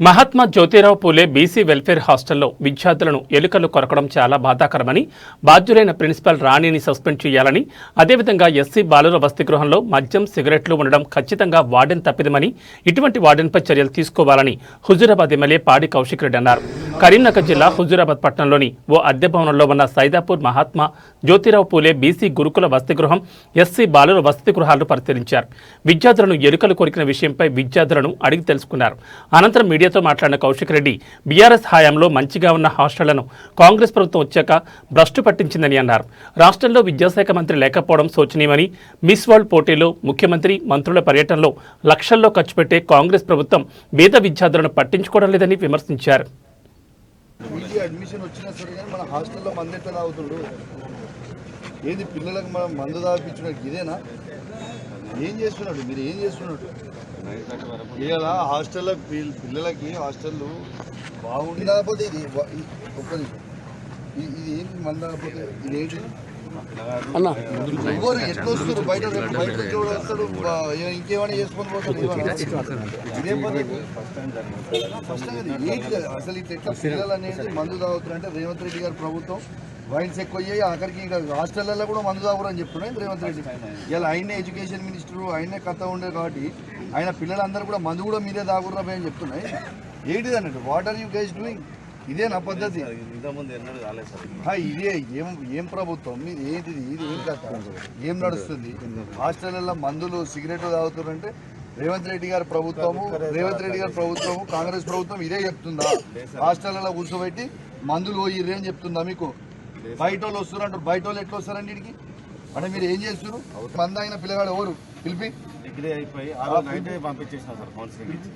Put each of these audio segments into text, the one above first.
Mahatma Jyotirao Phule BC welfare హాస్టల్లో విద్యార్థులను ఎలుకలు కొరకడం చాలా బాధాకరమని బాధ్యులైన ప్రిన్సిపల్ రాణిని సస్పెండ్ చేయాలని అదేవిధంగా ఎస్సీ బాలుర వసతి గృహంలో మద్యం సిగరెట్లు ఉండడం ఖచ్చితంగా వార్డెన్ తప్పిదమని ఇటువంటి వార్డెన్పై చర్యలు తీసుకోవాలని హుజూరాబాద్ ఎమ్మెల్యే పాడి కౌశిక్ రెడ్డి అన్నారు. కరీంనగర్ జిల్లా హుజూరాబాద్ పట్టణంలోని ఓ అద్దె భవనంలో ఉన్న సైదాపూర్ మహాత్మా జ్యోతిరావు పూలే బీసీ గురుకుల వసతి గృహం ఎస్సీ బాలుర వసతి గృహాలను పరిశీలించారు. విద్యార్థులను ఎలుకలు కొరికిన విషయంపై విద్యార్థులను అడిగి తెలుసుకున్నారు. అనంతరం మీడియా మీడియాతో మాట్లాడిన కౌశిక్ రెడ్డి బీఆర్ఎస్ హయాంలో మంచిగా ఉన్న హాస్టళ్ళను కాంగ్రెస్ ప్రభుత్వం వచ్చాక భ్రష్టు పట్టించిందని అన్నారు. రాష్ట్రంలో విద్యాశాఖ మంత్రి లేకపోవడం శోచనీయమని మిస్ వరల్డ్ పోటీలో ముఖ్యమంత్రి మంత్రుల పర్యటనలో లక్షల్లో ఖర్చు పెట్టే కాంగ్రెస్ ప్రభుత్వం పేద విద్యార్థులను పట్టించుకోవడం లేదని విమర్శించారు. అడ్మిషన్ వచ్చినా సరే కానీ మన హాస్టల్లో ఎట్లా తాగుతుండు ఏది పిల్లలకు మనం మందు తాగిపించినట్టు ఇదేనా? ఏం చేస్తున్నాడు? మీరు ఏం చేస్తున్నాడు? ఇలా హాస్టల్లో పిల్- పిల్లలకి హాస్టల్లో బాగుంది. కాకపోతే ఇది ఒక్క ఇది ఏంటి మందు కాకపోతే ఇది ఏంటి? ఎవరు ఎట్లా వస్తారు? బయట నుంచి వస్తాడు? ఇంకేమైనా చేసుకొని పోతాడు? ఏమైనా? ఇదేం పద్ధతి? ఫస్ట్ ఏంటి? అసలు ఇట్లా ఎట్లా పిల్లలు అనేది మందు తాగుతారు అంటే రేవంత్ రెడ్డి గారి ప్రభుత్వం వైన్స్ ఎక్కువ అయ్యాయి ఆఖరికి ఇంకా హాస్టల్లో కూడా మందు తాగురు అని చెప్తున్నాయి రేవంత్ రెడ్డి? ఇలా ఆయనే ఎడ్యుకేషన్ మినిస్టర్ ఆయనే కథ ఉండే కాబట్టి ఆయన పిల్లలందరూ కూడా మందు కూడా మీరే తాగుర్రా అని చెప్తున్నాయి ఏంటిది అన్నట్టు? What are you guys doing ఇదే నా పద్ధతి. ఇదే ఏం ఏం ప్రభుత్వం? ఇది ఏంటిది? ఇది ఏం కథ? ఏం నడుస్తుంది? హాస్టల్లో మందులు సిగరెట్లు తాగుతారంటే రేవంత్ రెడ్డి గారి ప్రభుత్వము రేవంత్ రెడ్డి గారి ప్రభుత్వము కాంగ్రెస్ ప్రభుత్వం ఇదే చెప్తుందా? హాస్టల్లో కూర్చోబెట్టి మందులు పోయిర్రే అని చెప్తుందా మీకు? బయట వాళ్ళు వస్తున్నారు బయట వాళ్ళు ఎట్లా వస్తారండి ఇడికి? అంటే మీరు ఏం చేస్తారు మంద అయిన పిల్లగాడు ఎవరు? పిలిపి. డిగ్రీ అయిపోయి పంపించేసిన సార్ కౌన్సిలింగ్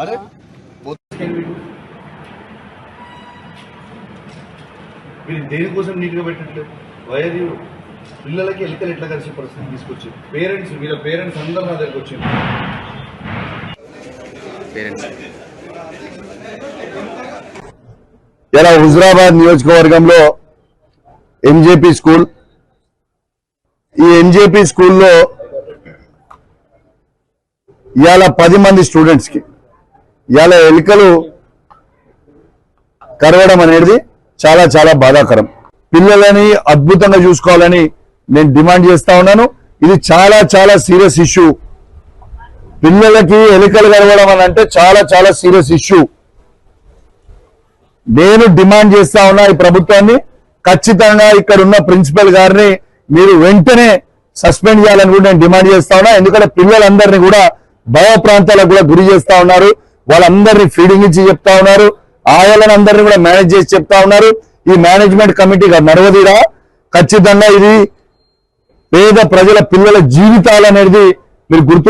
అరే మీరు దేనికోసం నీట్గా పెట్టట్లేదు? వైర్ యూ పిల్లలకి ఎలుకలు ఎట్లా కలిసి పరిస్థితి తీసుకొచ్చి పేరెంట్స్ వీళ్ళ పేరెంట్స్ అందరూ నా దగ్గరకు వచ్చింది ఇలా హుజరాబాద్ నియోజకవర్గంలో ఎంజేపీ స్కూల్ ఈ ఎంజేపీ స్కూల్లో ఇవాళ పది మంది స్టూడెంట్స్కి ఇవాళ ఎలుకలు కరవడం అనేది చాలా చాలా బాధాకరం. పిల్లలని అద్భుతంగా చూసుకోవాలని నేను డిమాండ్ చేస్తా ఉన్నాను. ఇది చాలా చాలా సీరియస్ ఇష్యూ. పిల్లలకి ఎలికలు కలవడం అని అంటే చాలా చాలా సీరియస్ ఇష్యూ. నేను డిమాండ్ చేస్తా ఉన్నా ఈ ప్రభుత్వాన్ని. ఖచ్చితంగా ఇక్కడ ఉన్న ప్రిన్సిపల్ గారిని మీరు వెంటనే సస్పెండ్ చేయాలని కూడా నేను డిమాండ్ చేస్తా ఉన్నా. ఎందుకంటే పిల్లలందరినీ కూడా భయ ప్రాంతాలకు కూడా గురి చేస్తా ఉన్నారు. వాళ్ళందరినీ ఫీడింగ్ ఇచ్చి చెప్తా ఉన్నారు. ఆయాలను అందరినీ కూడా మేనేజ్ చేసి చెప్తా ఉన్నారు. ఈ మేనేజ్మెంట్ కమిటీ నడవదిరా. ఖచ్చితంగా ఇది పేద ప్రజల పిల్లల జీవితాలు అనేది మీరు గుర్తు